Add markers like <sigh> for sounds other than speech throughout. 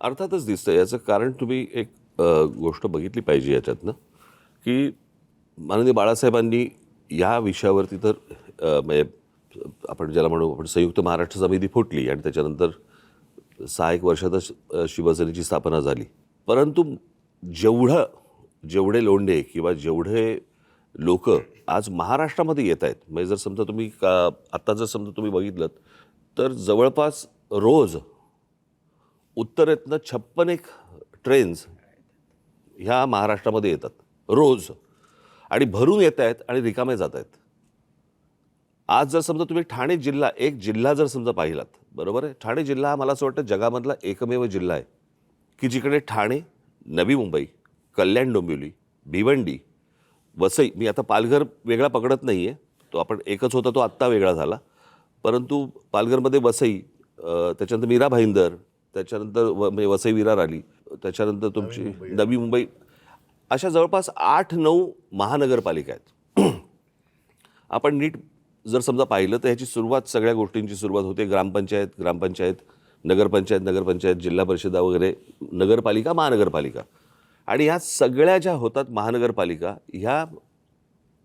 अर्थातच दिसतं याचं कारण तुम्ही एक गोष्ट बघितली पाहिजे याच्यातनं की माननीय बाळासाहेबांनी या विषयावरती तर म्हणजे आपण ज्याला म्हणू आपण संयुक्त महाराष्ट्र समिती फुटली आणि त्याच्यानंतर सहा एक वर्षातच शिवसेनेची स्थापना झाली. परंतु जेवढं जेवढे लोंढे किंवा जेवढे लोक आज महाराष्ट्रामध्ये येत आहेत म्हणजे जर समजा तुम्ही का आत्ता जर समजा तुम्ही बघितलं तर जवळपास रोज उत्तरेतनं छप्पन एक ट्रेन्स ह्या महाराष्ट्रामध्ये येतात. रोज. आणि भरून येत आहेत आणि रिकामे जात आहेत. आज जर समजा तुम्ही ठाणे जिल्हा एक जिल्हा जर समजा पाहिलात बरोबर आहे? ठाणे जिल्हा हा मला असं वाटतं जगामधला एकमेव जिल्हा आहे. की जिकडे ठाणे नवी मुंबई कल्याण डोंबिवली भिवंडी वसई मी आता पालघर वेगळा पकडत नाही आहे तो आपण एकच होता तो आत्ता वेगळा झाला. परंतु पालघरमध्ये वसई त्याच्यानंतर मीरा भाईंदर त्याच्यानंतर व म्हणजे वसई विरार आली. त्याच्यानंतर तुमची नवी मुंबई. अशा जवळपास आठ नऊ महानगरपालिका आहेत. <clears throat> आपण नीट जर समजा पाहिलं तर ह्याची सुरुवात सगळ्या गोष्टींची सुरुवात होते. ग्रामपंचायत ग्रामपंचायत नगरपंचायत नगरपंचायत जिल्हा परिषदा वगैरे नगरपालिका महानगरपालिका. आणि ह्या सगळ्या ज्या होतात महानगरपालिका ह्या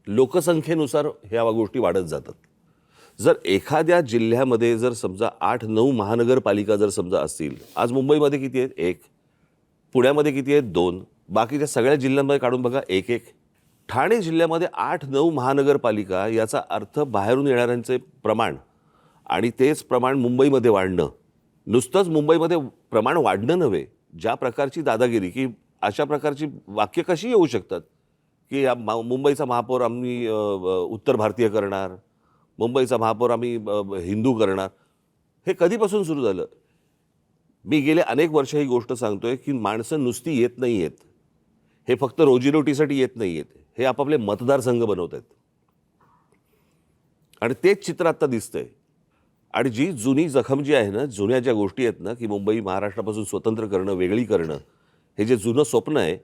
लोकसंख्येनुसार ह्या गोष्टी वाढत जातात. जर एखाद्या जिल्ह्यामध्ये जर समजा आठ नऊ महानगरपालिका जर समजा असतील आज मुंबईमध्ये किती आहेत? एक. पुण्यामध्ये किती आहेत? दोन. बाकीच्या सगळ्या जिल्ह्यांमध्ये काढून बघा एक एक. ठाणे जिल्ह्यामध्ये आठ नऊ महानगरपालिका याचा अर्थ बाहेरून येणाऱ्यांचे प्रमाण आणि तेच प्रमाण मुंबईमध्ये वाढणं. नुसतंच मुंबईमध्ये प्रमाण वाढणं नव्हे ज्या प्रकारची दादागिरी की अशा प्रकारची वाक्य कशी येऊ शकतात? की या मा- मुंबईचा महापौर आम्ही उत्तर भारतीय करणार मुंबईचा महापौर आम्ही हिंदू करणार. हे कधीपासून सुरू झालं? मी गेले अनेक वर्ष ही गोष्ट सांगतोय की माणसं नुसती येत नाही आहेत हे फक्त रोजीरोटीसाठी येत नाही आहेत हे आपापले मतदारसंघ बनवत आहेत आणि तेच चित्र आत्ता दिसतंय. आणि जी जुनी जखम जी आहे ना जुन्या ज्या गोष्टी आहेत ना की मुंबई महाराष्ट्रापासून स्वतंत्र करणं वेगळी करणं हे जे जुनं स्वप्न आहे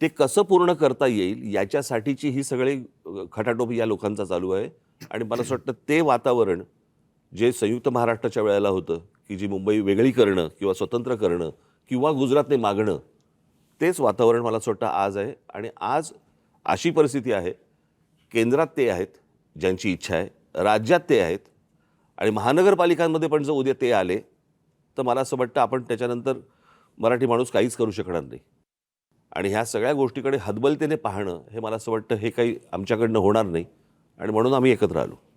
ते कसं पूर्ण करता येईल याच्यासाठीची ही सगळी खटाटोप या लोकांचा चालू आहे. आणि मला असं वाटतं ते वातावरण जे संयुक्त महाराष्ट्राच्या वेळेला होतं की जी मुंबई वेगळी करणं किंवा स्वतंत्र करणं किंवा गुजरातने मागणं तेच वातावरण मला असं वाटतं आज आहे. आणि आज अशी परिस्थिती आहे केंद्रात ते आहेत ज्यांची इच्छा आहे राज्यात ते आहेत आणि महानगरपालिकांमध्ये पण जर उद्या ते आले तर मला असं वाटतं आपण त्याच्यानंतर मराठी माणूस काहीच करू शकणार नाही. आणि ह्या सगळ्या गोष्टीकडे हतबलतेने पाहणं हे मला असं वाटतं हे काही आमच्याकडनं होणार नाही. आणि म्हणून आम्ही एकत्र आलो.